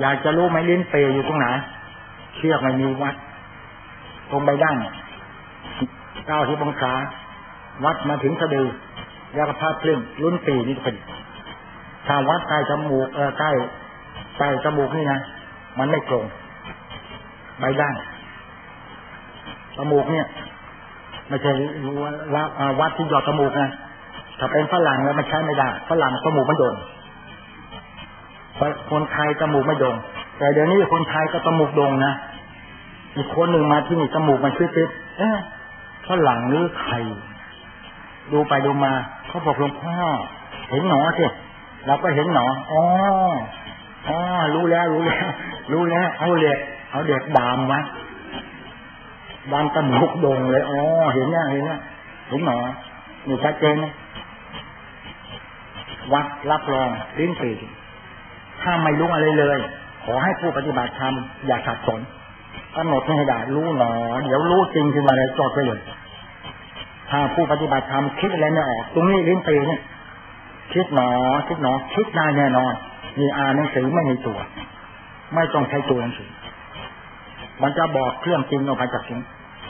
อยากจะรู้ไหมลิ้นเปยอยู่ตรงไหน เชือกไม่มีวัด ตรงใบดั้งเก้าที่บังคาวัดมาถึงสะดือยากระพาครึ่งลุ้นปีนี่เป็นถ้าวัดใกล้จมูกเออใกล้ใกล้จมูกนี่นะมันไม่ตรงใบดั้งจมูกเนี่ยไม่ใช่วัดที่หยอดจมูกนะถ้าเป็นฝรั่งแล้วมันใช้ไม่ได้ฝรั่งจมูกมันโดน คนไทยจมูกไม่โด่งแต่เดี๋ยวนี้คนไทยก็จมูกโด่งนะอีกคนหนึ่งมาที่นี่จมูกมันซิดๆเอ๊ะฝรั่งหรือไทยดูไปดูมาเขาบอกหลวงพ่อเห็นหนอสิเราก็เห็นหนออ๋ออ๋อรู้แล้วรู้แล้ว รู้แล้ว เอาเหล็กเอาเด็กดามไว้ดามจมูกโด่งเลยอ๋อเห็นนี่เห็นนี่ยเห็นหนอนี่ชัดเจนวัดรับรองลิ้นปี ถ้าไม่รู้อะไรเลย ขอให้ผู้ปฏิบัติธรรมอย่าขัดสนกำหนดให้ได้รู้หนอ เดี๋ยวรู้จริงขึ้นมาเลยจดไปเลยถ้าผู้ปฏิบัติธรรมคิดอะไรไม่ออกตรงนี้ลิ้นปีเนี่ยคิดหนอคิดหนอคิดได้แน่นอนมีอ่านหนังสือไม่มีตัว ไม่ต้องใช้ตัวหนังสือมันจะบอกเครื่องจริงออกมาจากจริง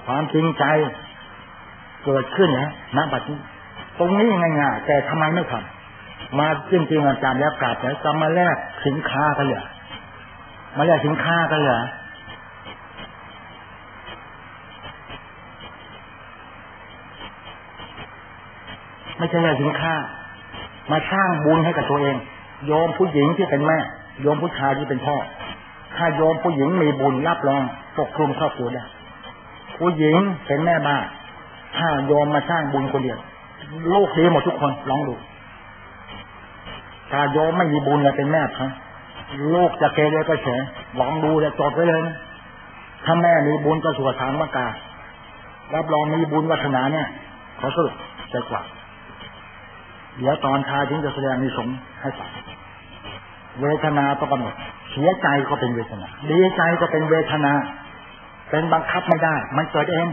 ความจริงใจเกิดขึ้นนะณบัดนี้ตรงนี้ง่ายๆแต่ทำไมไม่ทำ มาจริงจริงอาจารย์แล้วกลับแล้วจะมาแลกสินค้ากันเหรอมาแลกสินค้ากันเหรอไม่ใช่แลกสินค้า มาสร้างบุญให้กับตัวเอง โยมผู้หญิงที่เป็นแม่ โยมผู้ชายที่เป็นพ่อ ถ้าโยมผู้หญิงมีบุญรับรองปกคลุมครอบครัวได้ผู้หญิงเป็นแม่บ้านถ้าโยมมาสร้างบุญคนเดียวโลกดีหมดทุกคนลองดู ถ้าโยมไม่มีบุญเลยเป็นแม่ครับลูกจะเกเรก็เฉยลองดูเลยจดไว้เลยถ้าแม่มีบุญก็สวดทานมาการับรองมีบุญวัฒนาเนี่ยเขาสุดใจกว่าเดี๋ยวตอนทายถึงจะแสดงมีสงให้ฟังเวทนาต้องกำหนดเสียใจก็เป็นเวทนาดีใจก็เป็นเวทนา เป็นบังคับไม่ได้ มันเกิดเอง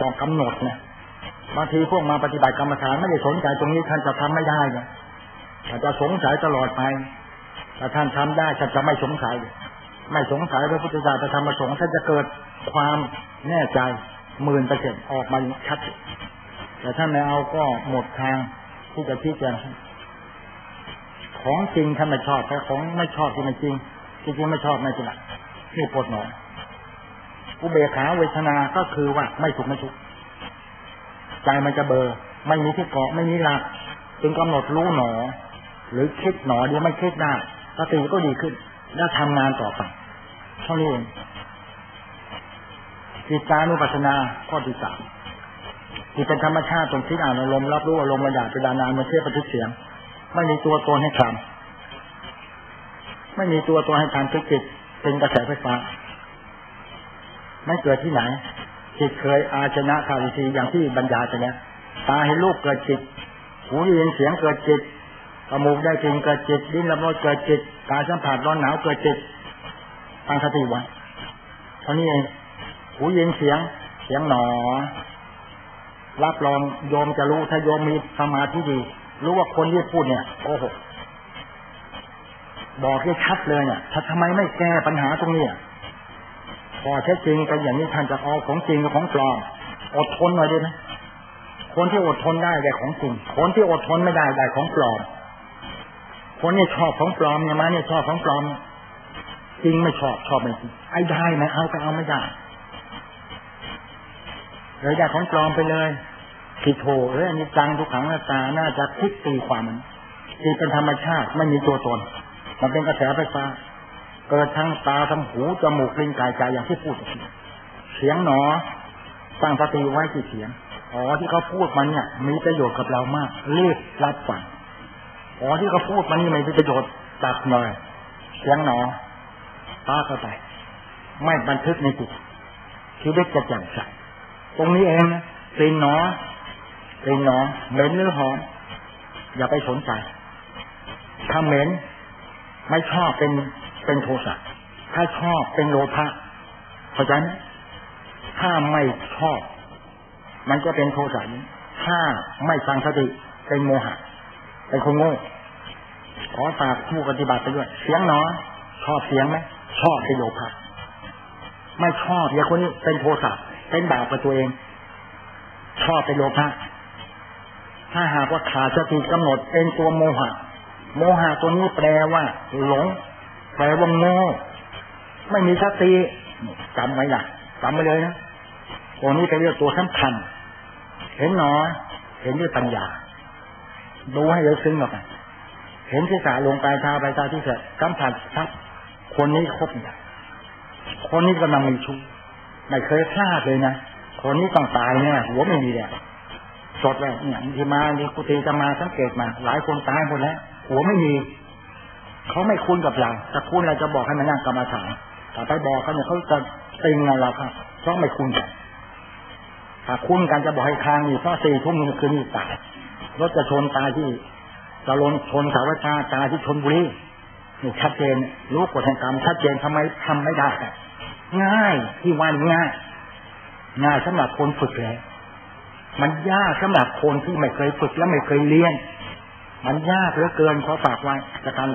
ต้องกำหนดเนี่ยบางทีพวกมาปฏิบัติกรรมฐานไม่ได้สนใจตรงนี้ท่านจะทำไม่ได้เนี่ย อาจจะสงสัยตลอดไปถ้าท่านทำได้ท่านจะไม่สงสัย ไม่สงสัยพระพุทธเจ้าจะทำมาสงท่านจะเกิดความแน่ใจหมื่นเปร์เซ็นต์ออกมาชัด แต่ท่านไม่เอาก็หมดทางที่จะชี้แจงของจริงท่านไม่ชอบแต่ของไม่ชอบที่ไม่จริงจริงๆไม่ชอบไม่จริงนี่ปวดหนออุเบกขาเวทนาก็คือว่าไม่สุขไม่ทุกข์ใจมันจะเบอร์ ไม่มีที่เกาะไม่มีหลักจึงกำหนดรู้หนอ หรือคิดหนอเดียวไม่คิดได้สติก็ดีขึ้น แล้วทำงานต่อไปเท่านี้เองจิตานุปัสสนาข้อที่สามที่เป็นธรรมชาติตรงที่อ่านอารมณ์รับรู้อารมณ์ระดับเป็นดานานมาเทียบประทุเสียง ไม่มีตัวตนให้ทำไม่มีตัวตนให้ทำคือจิตเป็นกระแสไฟฟ้าไม่เกิดที่ไหน จิตเคยอาชนะคาวิธีอย่างที่บรรยายไปแล้วตาเห็นรูปเกิดจิต หูได้ยินเสียงเกิดจิต จมูกได้กลิ่นเกิดจิตลิ้นรับรสเกิดจิตกายสัมผัสร้อนหนาวเกิดจิตตั้งสติไว้เท่านี้เองหูยินเสียง เสียงหนอ รับรองโยมจะรู้ถ้าโยมมีสมาธิดีรู้ว่าคนที่พูดเนี่ยโอ้โหบอกให้ชัดเลยเนี่ยถ้าทำไมไม่แก้ปัญหาตรงนี้พอแท้จริงกันอย่างนี้ท่านจะเอาของจริงกับของปลอมอดทนหน่อยดีไหมคนที่อดทนได้ได้ของจริงคนที่อดทนไม่ได้ได้ของปลอม คนเนี่ยชอบของปลอมเนี่ยมาเนี่ยชอบของปลอมจริงไม่ชอบชอบไม่จริงไอ้ได้ไหมเอาไปเอาไม่ได้เลยได้ของปลอมไปเลยคิดโถเอออันนี้จังทุกขังหน้าตาน่าจะคิดตีความมันที่เป็นธรรมชาติไม่มีตัวตน มันเป็นกระแสไฟฟ้าเกิดทั้งตาทั้งหูจมูกลิ้นกายใจอย่างที่พูดเสียงหนอตั้งสติไว้ที่เสียงอ๋อที่เขาพูดมันเนี่ย มีประโยชน์กับเรามากรีบรับฟัง อ๋อที่เขาพูดมันนี่ไม่มีประโยชน์ตัดหน่อยเสียงหนอป้าเข้าไป ไม่บันทึกในจิตชีวิตจะแจ่มใสตรงนี้เองนะกลิ่นหนอกลิ่นหนอเหม็นหรือหอมอย่าไปสนใจถ้าเหม็นไม่ชอบเป็นเป็นโทสะถ้าชอบเป็นโลภะเข้าใจไหมถ้าไม่ชอบ มันก็เป็นโทสะถ้าไม่ฟังสติเป็นโมหะ เป็นคนโง่ขอฝากผู้ปฏิบัติไปด้วย เสียงหนอชอบเสียงไหมชอบป็นโลภะไม่ชอบอย่าคนนี้เป็นโทสะเป็นบาปกับตัวเอง ชอบเป็นโลภะถ้าหากว่าขาดสติกำหนดเป็นตัวโมหะ โมหะตัวนี้แปลว่า หลง แปลว่าโง่ไม่มีสติจำไว้ละจำไว้เลยนะตัวนี้เป็นเรื่องตัวสำคัญ เห็นหนอ เห็นด้วยปัญญา ดูให้เลยซึ้งออกไป เห็นที่สาลงปลายเท้าปลาท้าที่เสร็จกำผัดครับคนนี้ครบเนี่ยคนนี้กำลังมีชู้ไม่เคยพลาดเลยนะคนนี้ต้องตายเนี่ยหัวไม่มีเนี่ยสดเลยเนี่ยที่มาที่กุฏิจะมาสังเกตมา หลายคนตายหมดแล้วหัวไม่มีเขาไม่คุ้นกับเราถ้าคุ้นเราจะบอกให้มันนั่งกรรมฐานแต่ไปบอกเขาเนี่ยเขาจะติงเราครับเพราะไม่คุ้นกันถ้าคุ้นกันจะบอกให้ค้างอยู่เพราะสี่ทุ่มคืนนี้ตาย รถจะชนตายที่จะลนชนสาวชาตายที่ชนบุรีนี่ชัดเจนรู้กฎแห่งกรรมชัดเจนทำไมทำไม่ได้ง่ายที่วันง่ายง่ายสำหรับคนฝึกแล้วมันยากสำหรับคนที่ไม่เคยฝึกและไม่เคยเรียน มันยากเหลือเกินขอฝากไว้จะกัน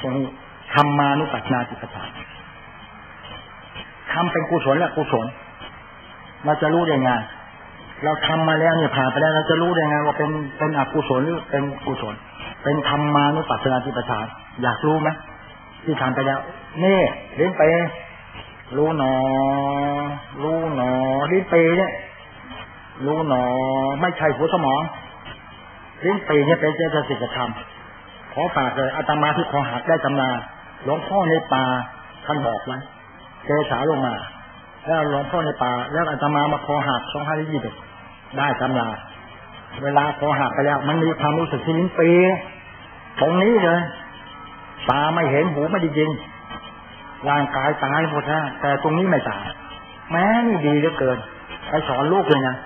ตรงนี้ทำมานุปัสนาจิตฐานทำเป็นกุศลและกุศลเราจะรู้ได้ไง เราทำมาแล้วเนี่ยผ่านไปแล้วเราจะรู้ได้ไงว่าเป็นเป็นอกุศลหรือเป็นกุศล เป็นธรรมานุปัสสนาธิปทานอยากรู้ไหมที่ทำไปแล้วนี่ลิ้นไป รู้หนอ รู้หนอลิ้นไปเนี่ยรู้หนอ ไม่ใช่หัวสมองลิ้นปีเนี่ยเป็นเจตสิกธรรมขอฝากเลยอาตมาที่คอหักได้ตำนาหลวงพ่อในป่าท่านบอกไว้เจสาลงมา แล้วหลวงพ่อในป่าแล้วอาตมามาคอหักสองพันยี่สิบ ได้ตำราเวลาคอหักไปแล้ว มันมีความรู้สึกที่ลิ้นปีตรงนี้เลย ตาไม่เห็นหูไม่ได้ยินร่างกายตายหมดแล้วแต่ตรงนี้ไม่ตาย แม้นี่ดีเหลือเกินไปสอนลูกเลยนะ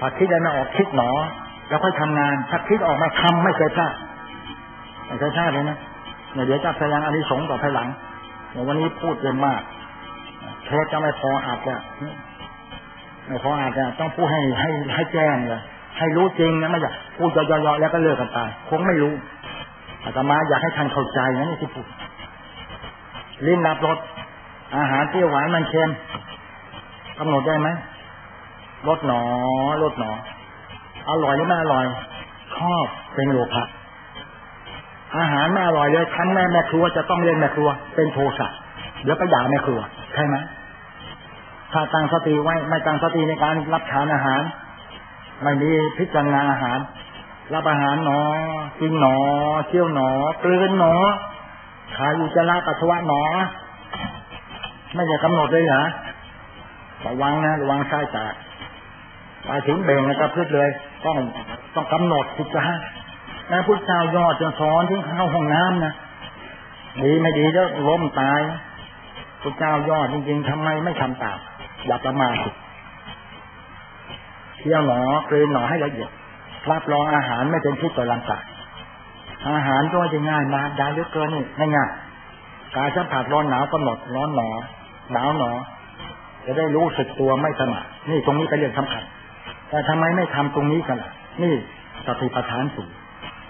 ถ้าคิดได้ไม่ออกคิดหนอ แล้วค่อยทำงานถ้าคิดออกมาทำไม่เคยพลาดไม่เคยพลาดเลยนะเดี๋ยวจะแสดงอนิสงส์ต่อภายหลังวันนี้พูดเยอะมากเทศจะไม่พออาจจะ ไม่พออาจจะต้องพูดให้ให้ให้แจ้งเลยให้รู้จริงนะไม่อยากพูดย่อๆแล้วก็เลิกกันไปคงไม่รู้อาตมาอยากให้ท่านเข้าใจนะนี่ที่พูดลิ้นรับรสอาหารเปรี้ยวหวานมันเค็มกำหนดได้ไหมรสหนอรสหนออร่อยหรือไม่อร่อยชอบเป็นโลภะอาหารไม่อร่อยเลยทั้งแม่แม่ครัวจะต้องเล่นแม่ครัว เป็นโทสะเดี๋ยวก็ด่าแม่ครัว ใช่ไหม ถ้าตั้งสติไว้ไม่ตั้งสติในการรับทานอาหาร ไม่มีพิจารณาอาหาร รับอาหารหนอกินหนอเที่ยวหนอกลืนหนอขายอุจจาระปัสสาวะหนอ ไม่ได้กำหนดเลยเหรอระวังนะระวังใช้ตาไปถึงเบ่งแล้วก็พืชเลยต้องต้องกำหนดสิจ้านะพุทธเจ้ายอดจะสอนที่เข้าห้องน้ำนะดีไม่ดีแล้วล้มตายพุทธเจ้ายอดจริงๆทำไมไม่ทำตาม อย่าประมาทเที่ยวหนอกลืนหนอให้ละเอียดรับรองอาหารไม่เป็นพิษต่อร่างกายอาหารก็จะง่ายมาได้เยอะเกินนี่ง่ายกายสัมผัสร้อนหนาวกำหนดร้อนหนอหนาวหนอ จะได้รู้สึกตัวไม่สมัครนี่ตรงนี้เป็นเรื่องสำคัญแต่ทำไมไม่ทำตรงนี้กันล่ะ นี่สติปัฏฐานสูง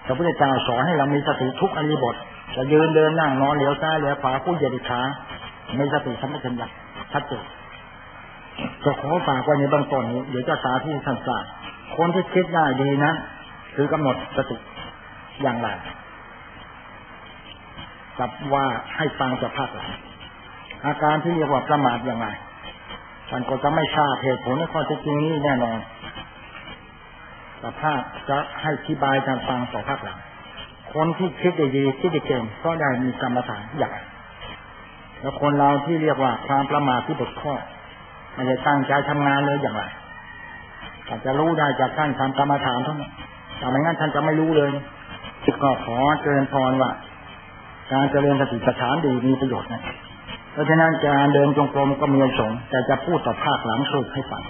พระพุทธเจ้าสอนให้เรามีสติทุกอริบท จะยืนเดินนั่งนอนเหลียวซ้ายเหลียวขวาผู้เหยียดขามีสติสัมปชัญญะชัดเจน จะขอฝากไว้ในเบื้องต้นนี้เดี๋ยวจะสาที่สั้นๆคนที่คิดได้ดีนะคือกำหนดสติอย่างไรกับว่าให้ฟังจากภาคหลังอาการที่เรียกว่าประมาทอย่างไรท่านก็จะไม่ทราบเหตุผลในข้อเท็จจริงนี้แน่นอนแต่ภาคจะให้อธิบายการฟังต่อภาคหลัง คนที่คิดได้ดีคิดได้เก่งก็ได้มีกรรมฐานใหญ่แล้วคนเราที่เรียกว่าความประมาทที่บกพร่อง ไม่ได้ตั้งใจทำงานเลยอย่างไรอาจจะรู้ได้จากกานทำกรรมฐานเท่านั้นแต่ไม่งั้นท่านจะไม่รู้เลยก็ขอเจริญพรว่า การเจริญสติปัฏฐานดีมีประโยชน์นะ เพราะฉะนั้นการเดินจงกรมก็มีสงแต่จะพูดต่อภาคหลังสุดให้ฟัง